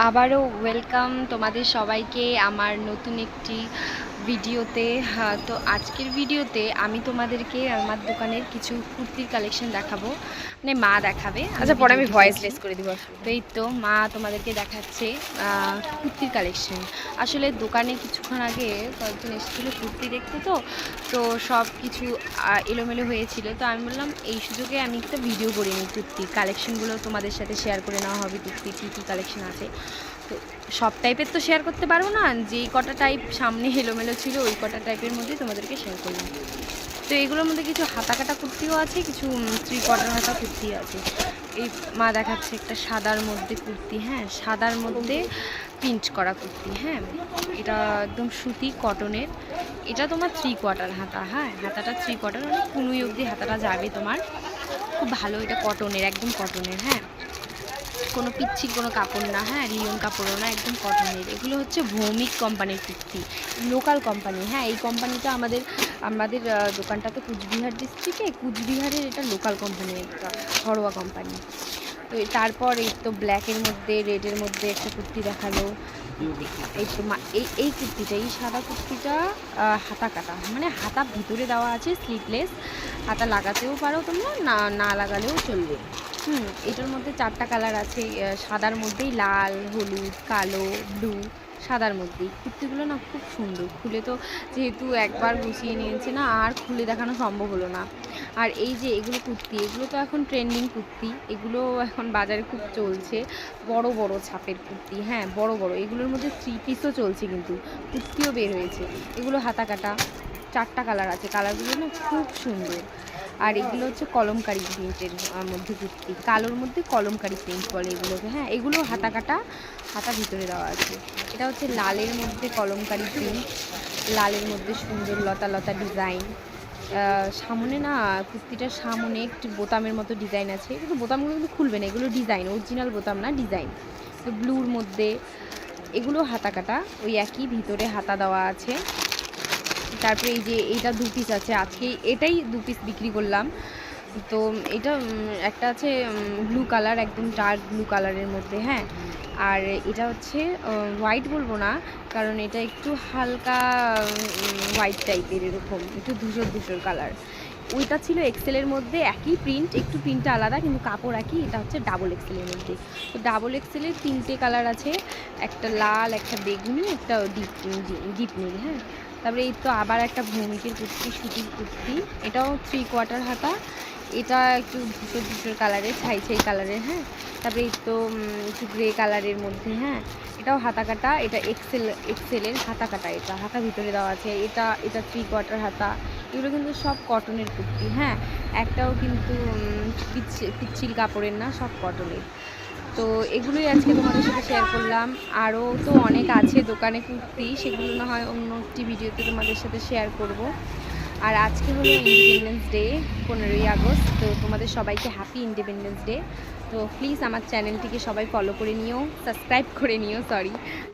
আবারও ওয়েলকাম তোমাদের সবাইকে আমার নতুন একটি ভিডিওতে হ্যাঁ, তো আজকের ভিডিওতে আমি তোমাদেরকে আমার দোকানের কিছু কুর্তির কালেকশন দেখাবো। মানে মা দেখাবে। আচ্ছা পরে আমি ভিডিওটি ভয়েস দেখছি। লেস করে দিব এই তো মা তোমাদেরকে দেখাচ্ছে কুর্তির কালেকশন আসলে দোকানে কিছুক্ষণ আগে কয়েকজন এসেছিল কুর্তি দেখতে তো তো সব কিছু এলোমেলো হয়েছিল। তো আমি বললাম এই সুযোগে আমি একটা ভিডিও করে নিই কুর্তি কালেকশনগুলো তোমাদের সাথে শেয়ার করে নেওয়া হবে কুর্তি কী কী কালেকশন আছে? সব টাইপের তো শেয়ার করতে পারব না। যেই কটা টাইপ সামনে এলোমেলো ছিল, ওই কটা টাইপের মধ্যে তোমাদেরকে শেয়ার করলাম। তো এগুলোর মধ্যে কিছু হাতা কাটা কুর্তিও আছে, কিছু থ্রি কোয়ার্টার হাতা কুর্তি আছে। এই মা দেখাচ্ছে একটা সাদার মধ্যে কুর্তি হ্যাঁ? সাদার মধ্যে প্রিন্ট করা কুর্তি হ্যাঁ? এটা একদম সুতি কটনের এটা তোমার থ্রি কোয়ার্টার হাতা হ্যাঁ? হাতাটা থ্রি কোয়ার্টার মানে কুনুই অবধি হাতাটা যাবে তোমার। খুব ভালো এটা কটনের একদম কটনের হ্যাঁ? কোনো পিচ্ছিল কোনো কাপড় না হ্যাঁ লিওন কাপড়ও না, একদম কটনের এগুলো হচ্ছে ভৌমিক কোম্পানির কুর্তি লোকাল কোম্পানি হ্যাঁ এই কোম্পানিটা আমাদের আমাদের দোকানটা তো কুচবিহার ডিস্ট্রিক্টে কুচবিহারের এটা লোকাল কোম্পানি একটা ঘরোয়া কোম্পানি তো তারপর এই তো ব্ল্যাকের মধ্যে রেডের মধ্যে একটা কুর্তি দেখাল। এই তো এই এই কুর্তিটা, এই সাদা কুর্তিটা হাতা কাটা মানে হাতা ভিতরে দেওয়া আছে স্লিভলেস হাতা লাগাতেও পারো তোমরা, না না লাগালেও চলবে। হুম, এটার মধ্যে চারটা কালার আছে। সাদার মধ্যেই লাল, হলুদ, কালো ব্লু সাদার মধ্যেই। কুর্তিগুলো না খুব সুন্দর। খুলে তো যেহেতু একবার গুছিয়ে নিয়েছে না, আর খুলে দেখানো সম্ভব হলো না। আর এই যে এগুলো কুর্তি, এগুলো তো এখন ট্রেন্ডিং কুর্তি। এগুলো এখন বাজারে খুব চলছে। বড় বড় ছাপের কুর্তি হ্যাঁ বড় বড়। এগুলোর মধ্যে থ্রি পিসও চলছে কিন্তু। কুর্তিও বের হয়েছে। এগুলো হাতা কাটা চারটা কালার আছে। কালারগুলো না খুব সুন্দর। আর এগুলো হচ্ছে কলমকারি প্রিন্টের মধ্যে কুর্তি কালোর মধ্যে কলমকারি প্রিন্ট বলে এগুলোকে হ্যাঁ এগুলো হাতা কাটা হাতা ভিতরে দেওয়া আছে। এটা হচ্ছে লালের মধ্যে কলমকারি প্রিন্ট লালের মধ্যে সুন্দর লতা লতা ডিজাইন সামনে না, কুর্তিটার সামনে একটু বোতামের মতো ডিজাইন আছে। কিন্তু বোতামগুলো কিন্তু খুলবে না, এগুলো ডিজাইন অরিজিনাল বোতাম না ডিজাইন তো ব্লুর মধ্যে, এগুলো হাতা কাটা ওই একই ভিতরে হাতা দেওয়া আছে। তারপরে এই যে এইটা দু পিস আছে, আজকে এটাই দু পিস বিক্রি করলাম। তো এটা একটা আছে ব্লু কালার একদম ডার্ক ব্লু কালারের মধ্যে হ্যাঁ। আর এটা হচ্ছে হোয়াইট বলব না, কারণ এটা একটু হালকা হোয়াইট টাইপের এরকম, একটু ধূসর ধূসর কালার ওইটা ছিল এক্সেলের মধ্যে, একই প্রিন্ট একটু প্রিন্টটা আলাদা, কিন্তু কাপড় একই, এটা হচ্ছে ডাবল এক্সেলের মধ্যে। তো ডাবল এক্সেলের তিনটে কালার আছে, একটা লাল, একটা বেগুনি, একটা ডিপ ডিপ নীল হ্যাঁ। তারপরে এই তো আবার একটা ভৌমিকের কুর্তি, সুতির কুর্তি। এটাও থ্রি কোয়ার্টার হাতা। এটা একটু ধূসর ধূসর কালারের ছাই ছাই কালারের হ্যাঁ? তারপরে এই তো একটু গ্রে কালারের মধ্যে হ্যাঁ? এটাও হাতা কাটা, এটা এক্সেল এক্সেলের হাতা কাটা এটা, হাতা ভিতরে দেওয়া আছে। এটা এটা থ্রি কোয়ার্টার হাতা। এগুলো কিন্তু সব কটনের কুর্তি হ্যাঁ? একটাও কিন্তু পিচ্ছিল কাপড়ের না, সব কটনের তো এগুলোই আজকে তোমাদের সাথে শেয়ার করলাম। আরও তো অনেক আছে দোকানে কুর্তি, সেগুলো না হয় অন্য একটি ভিডিওতে তোমাদের সাথে শেয়ার করব। আর আজকে হলো ইন্ডিপেন্ডেন্স ডে পনেরোই আগস্ট, তো তোমাদের সবাইকে হ্যাপি ইন্ডিপেন্ডেন্স ডে তো প্লিজ আমার চ্যানেলটিকে সবাই ফলো করে নিও সাবস্ক্রাইব করে নিও সরি